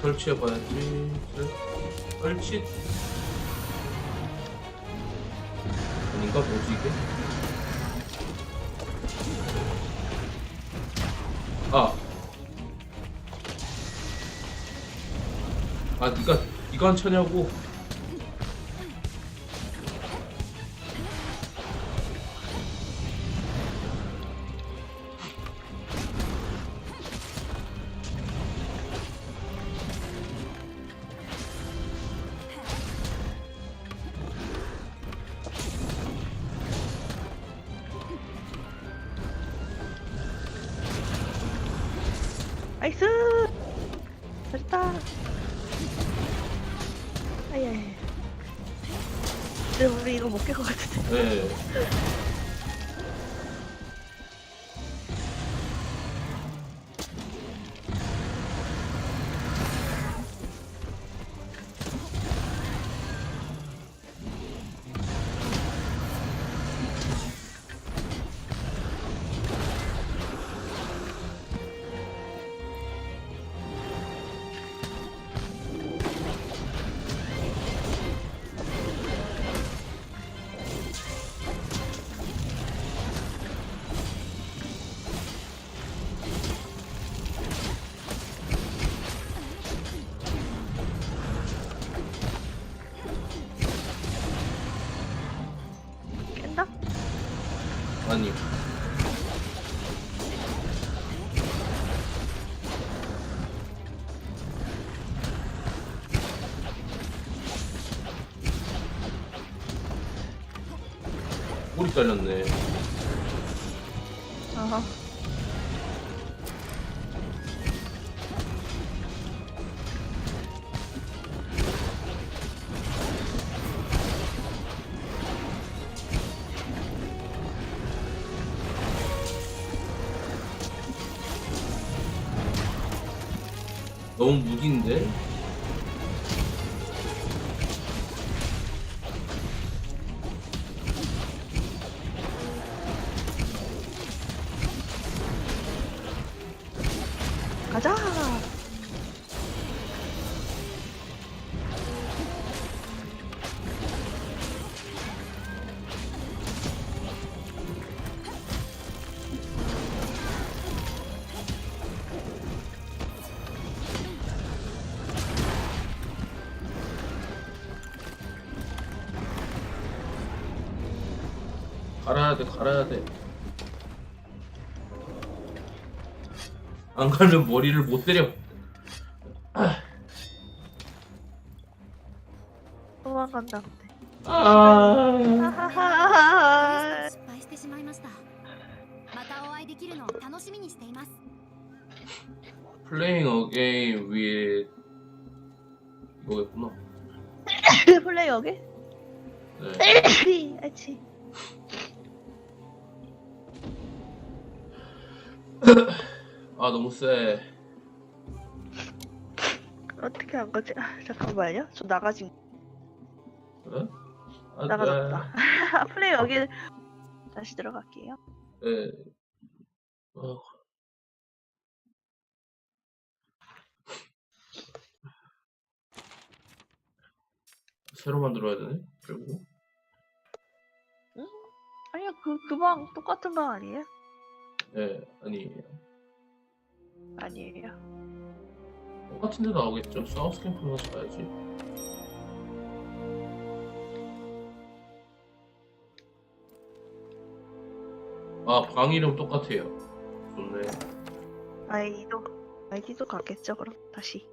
설치해봐야지. 설치. 아닌가 뭐지 이게? 아. 아, 니가 니가 안 차냐고. 아니. 꼬리 잘렸네. 무딘데? 갈아야 돼, 갈아야 돼. 안 가면 머리를 못 때려. 도망간다, 근데. 아. 하하하하. 失敗してしまいましたまたお会いできるのを楽しみにしています Playing a game with 이거였구나. 플레이 여기? 네. 아치. 아 너무 세. 어떻게 한 거지? 아, 잠깐만요. 저 나가진, 어? 아, 나가졌다. 플레이 여기 다시 들어갈게요. 네. 어. 새로 만들어야 되네. 그리고 아니요, 그, 그 방 똑같은 방 아니에요? 네 아니 아니에요. 똑같은 데 나오겠죠. 사우스 캠프 가서 봐야지. 아 방 이름 똑같아요. 좋네. 아이도, 아이디도 가겠죠, 그럼 다시.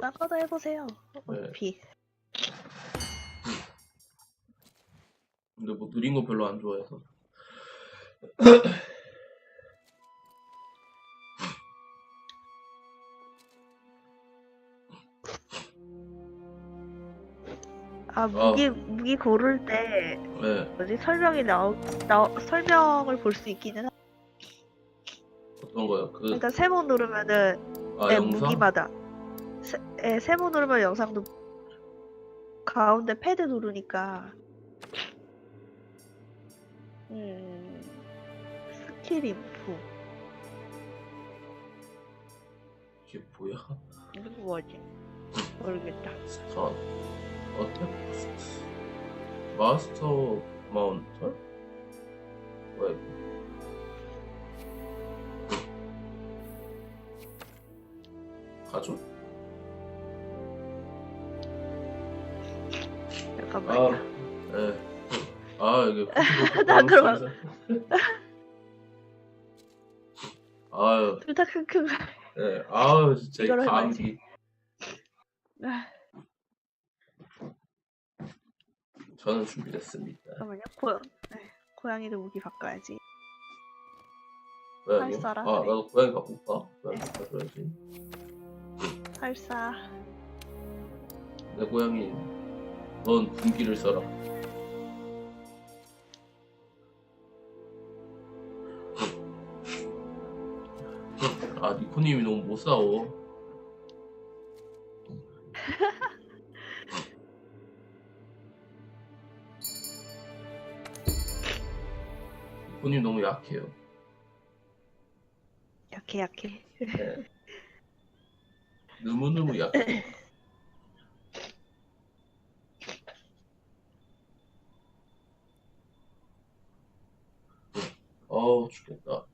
나가도 해보세요. 네. 어차피. 근데 뭐 느린 거 별로 안 좋아해서. 아 무기 무기 고를 때 네, 뭐지 설명이 나오 나 설명을 볼 수 있기는 하. 어떤 거요? 그, 일단 세모 누르면은 아, 네, 영상? 무기마다 세, 예, 세모 누르면 영상도 가운데 패드 누르니까 음 스킬 인프 이게 뭐야? 이거 뭐지 모르겠다 스턴. 어택. 마스터 마운터? 뭐야, 이거? 가죠? 잠깐만요 아, 예. 아, 이게 나 그럼- 아유, 둘다 크크 예. 아유, 진짜 이 이걸 감기. 저는 준비됐습니다. 잠깐만요 고, 네, 고양이도 무기 바꿔야지 고양이? 아, 그래. 나도 고양이 바꿀까? 고양이 네. 바꿔줘야지. 살사 내 고양이, 넌 분기를 써라. 아, 니코님이 너무 못 싸워. 니코님 너무 약해요. 약해 약해 네. 너무너무 약해. 어우, 죽겠다.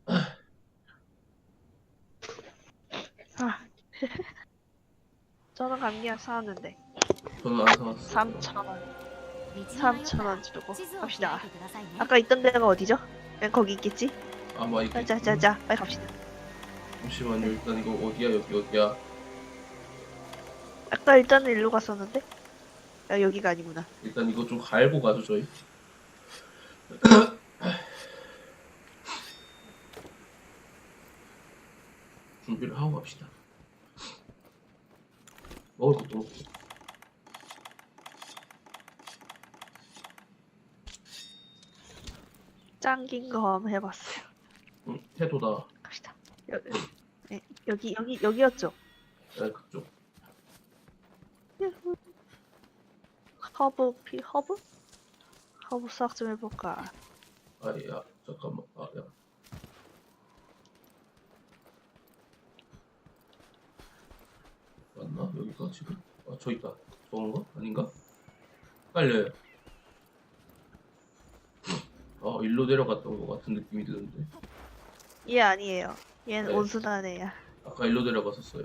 아. 저는 감기약 사왔는데 저는 안 사왔어요. 3,000원 3,000원 주고 갑시다 아까 있던 데가 어디죠? 그냥 거기 있겠지? 아마 이게 자자자자 빨리 갑시다 잠시만요. 일단 이거 어디야 여기 어디야? 아까 일단은 일로 갔었는데 야, 여기가 아니구나 일단 이거 좀 갈고 가죠 저희. 준비를 하고 갑시다. 먹을 것도 먹고. 짱긴 거 한번 해봤어요 응, 태도다. 갑시다 여, 네, 여기 여기 여기였죠? 네, 그쪽. 허브 피 허브? 허브 수학 좀 해볼까 아야 잠깐만. 아 야. 맞나? 여기가 지금? 아, 저 있다. 저건가? 아닌가? 헷갈려요. 아, 일로 내려갔던 것 같은 느낌이 드는데. 얘 아니에요 얘는 네. 애야 아까 일로 내려갔었어요.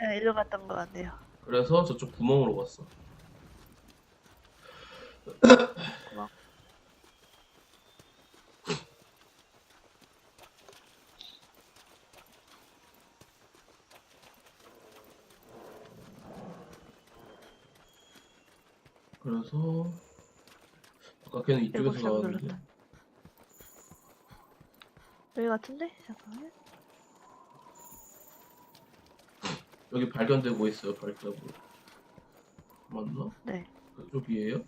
네, 일로 갔던 거 같네요 그래서 저쪽 구멍으로 갔어. 구멍. 그래서 아까 걔는 이쪽에서 일곱 장 나왔는데 눌렀다. 여기 같은데? 잠깐만 여기 발견되고 있어요 발자국. 맞나? 네 그쪽이에요?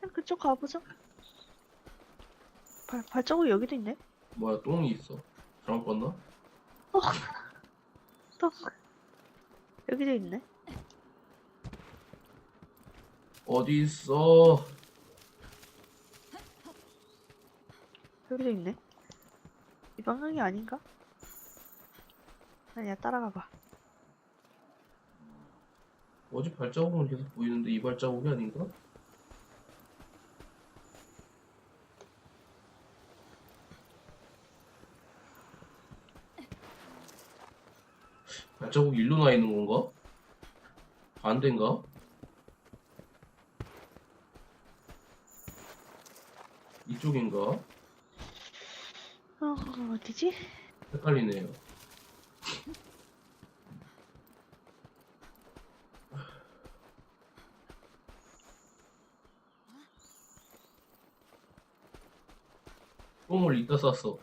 그냥 그쪽 가보죠 발, 발자국 여기도 있네 뭐야 똥이 있어. 잘못 봤나? 또 여기도 있네 어디 있어? 여기도 있네 이 방향이 아닌가? 아니야 따라가봐 어디 발자국은 계속 보이는데 이 발자국이 아닌가? 발자국이 일로 나 있는 건가? 반대인가? 이쪽인가? 어, 어디지? 헷갈리네요. 뽕을 이따 쐈어.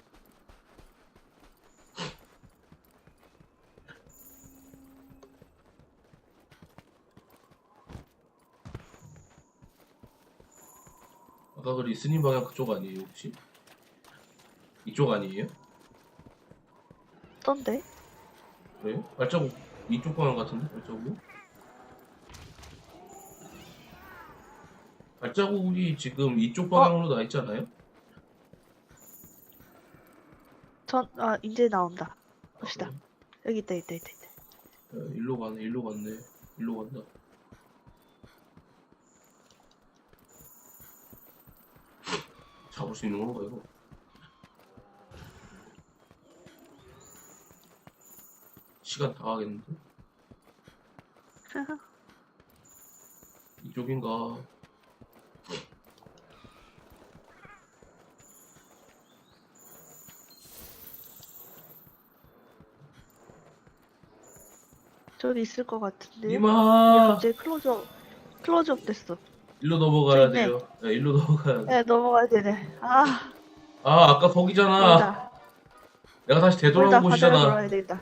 아까 그 리스닝 방향 그쪽 아니에요 혹시? 이쪽 아니에요? 어떤데? 그래요? 발자국 이쪽 방향 같은데 발자국? 발자국이 지금 이쪽 방향으로 나 있잖아요? 전, 아, 이제 나온다. 봅시다. 여기 있다, 있다, 있다, 있다. 야, 일로 가네, 일로 갔네, 일로 간다. 잡을 수 있는 건가 이거? 시간 다 가겠는데? 이쪽인가? 저기 있을 것 같은데. 이 이마! 클로즈업, 클로즈업 됐어. 일로 넘어가야 있네. 돼요. 네, 일로 넘어가야 돼. 네, 넘어가야 되네. 아, 아, 아까 거기잖아. 내가 다시. 되돌아온 바다로 곳이잖아. 돌아야 되겠다.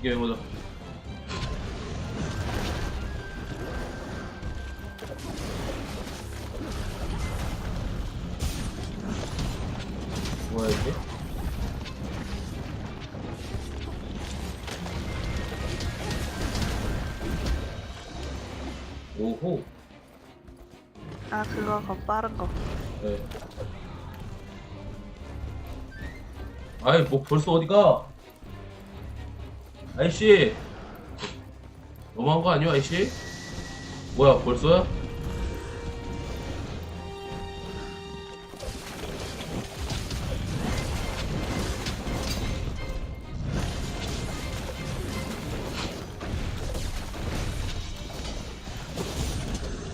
이게 뭐다. 뭐야, 이게? 오호. 아, 그거, 더 빠른 거. 네. 아이, 뭐 벌써 어디가? 아이씨! 너무한 거 아니야, 아이씨? 뭐야, 벌써야?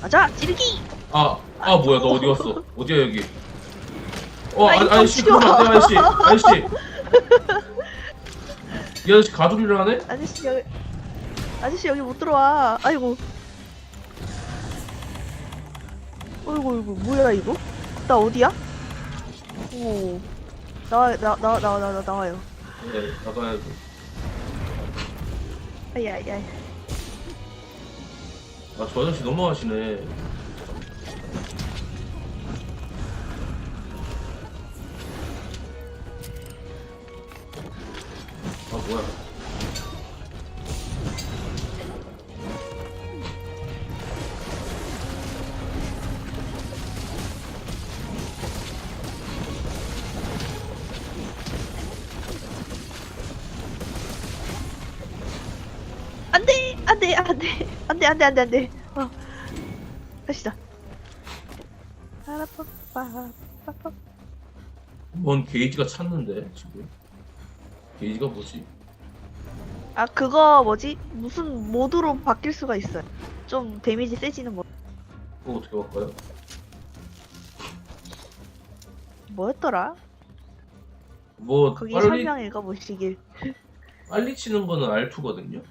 맞아, 찌르기! 아, 아, 뭐야, 너 어디 갔어? 어디야, 여기? 어, 나 아, 치워. 그러면 안 돼, 아저씨! 아저씨! 이 아저씨 가두리를 하네? 아저씨 여기 아저씨 여기 못 들어와. 아이고. 어이구 어이구 뭐야 이거? 나 어디야? 오. 나와 나 나와 나와 나와 나와요. 네, 나가야 돼. 아야야 아, 저 아저씨 너무 하시네. 아, 뭐야. 안돼 안돼 안돼 안돼 안돼 안돼 안돼 어 다시다 빠라빠빠빠빠 뭔 게이지가 찼는데, 지금. 게이지가 뭐지? 아 그거 뭐지 무슨 모드로 바뀔 수가 있어요 좀 데미지 세지는 거 그거 어떻게 바꿔요? 뭐였더라 뭐, 거기 빨리, 설명 읽어보시길 빨리 치는 거는 R2거든요?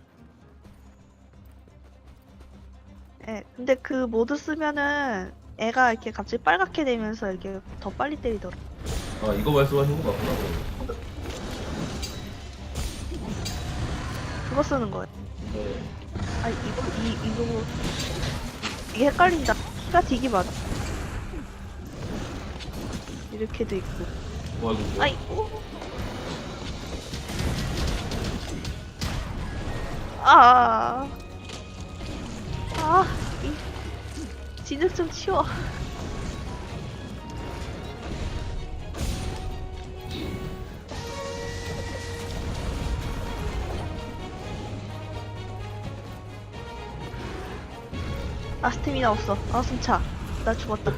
예, 근데 그 모드 쓰면은 애가 이렇게 갑자기 빨갛게 되면서 이렇게 더 빨리 때리더라. 아, 이거 말씀하신 거 맞구나. 그거 쓰는 거예요. 네. 아 이거 이 이거 이게 헷갈린다. 키가 되게 많아. 이렇게도 있고. 뭐, 이거 뭐. 아이고. 아. 아. 이 진흙 좀 치워. 아 스태미나 없어. 아 숨차. 나 죽었다.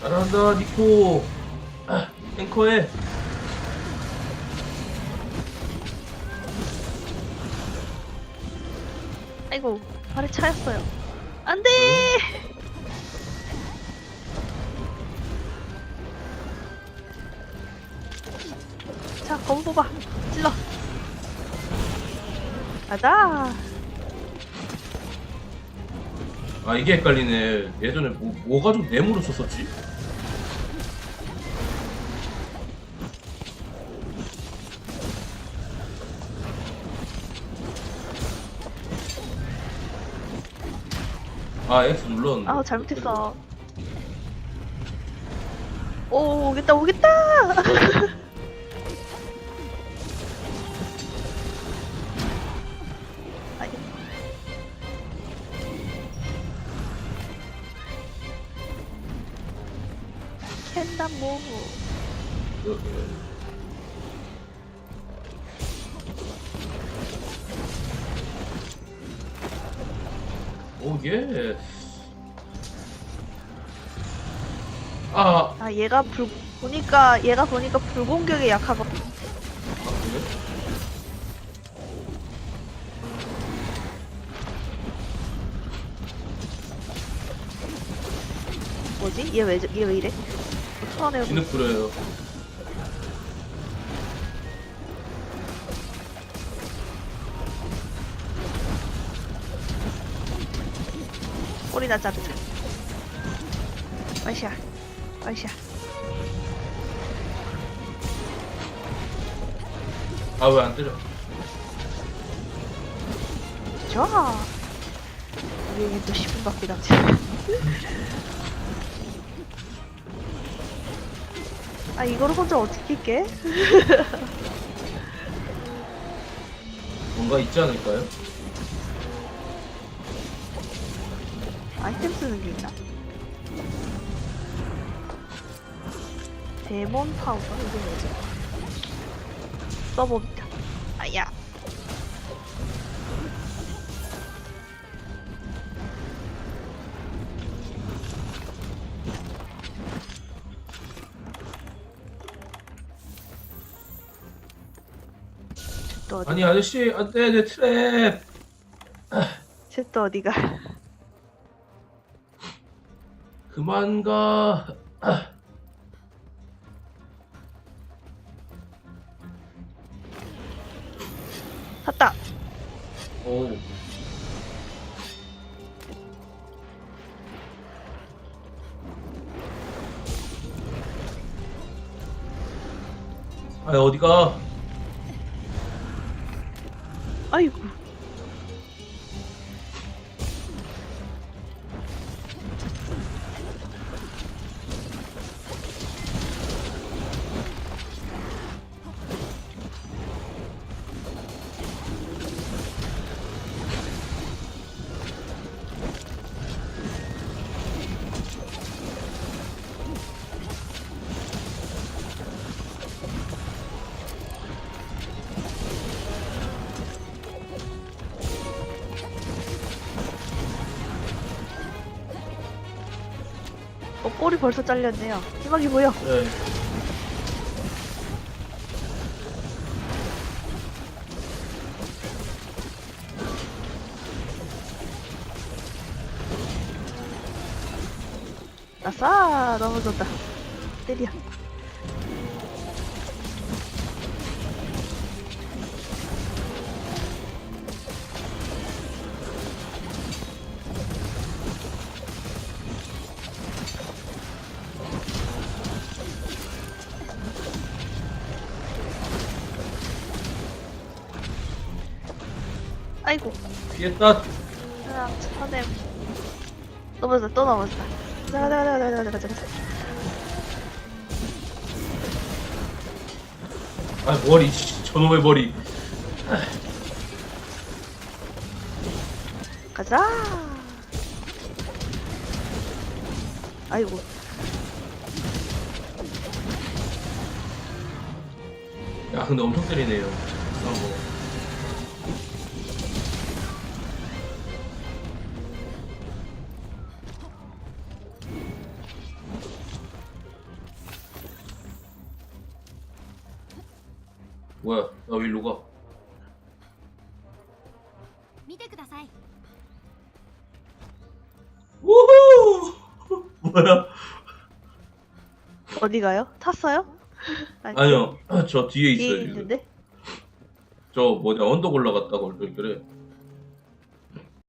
잘한다 니코. 아, 앵커해. 아이고 발에 차였어요. 안돼! 자 검 뽑아. 찔러. 가자. 아 이게 헷갈리네 예전에 뭐, 뭐 가지고 네모로 썼었지? 아 X 눌렀는데 아 잘못했어. 오 오겠다 오겠다. 어, 어. 오 예. 아, 아 얘가 불 보니까 얘가 보니까 불공격에 약하거든. 아 그래? 뭐지? 얘 왜 얘 왜 이래? 초안에 진흙 부려요. 꼬리나 자르자. 와이샤, 와이샤. 아 왜 안 때려? 좋아. 우리에게 또 10분 밖에 남지. 아 이거를 혼자 어떻게 깨? 뭔가 있지 않을까요? 아이템 쓰는 게 있나? 데몬 파우더 이게 뭐지? 써봅니다. 아야. 아니 아저씨 안돼 내 트랩. 쟤또 어디가? 그만 가. 아, 샀다. 오. 아 어디가? 아이고. 꼬리 벌써 잘렸네요. 희망이 보여. 네. 아싸! 넘어졌다. 때려. 아이고. 피했다. 아, 천냄. 넘어졌다, 또 넘어졌다. 가자, 가자, 가자, 가자, 가자, 가자, 가자. 아 머리 씨, 저놈의 머리. 가자. 아이고. 야 근데 엄청 때리네요. 아, 뭐. 너 일로 가. 우후! 뭐야? 어디 가요? 탔어요? 아니요. 저 뒤에 있어요. 지금. 있는데? 저 뭐냐 언덕 올라갔다고 그래.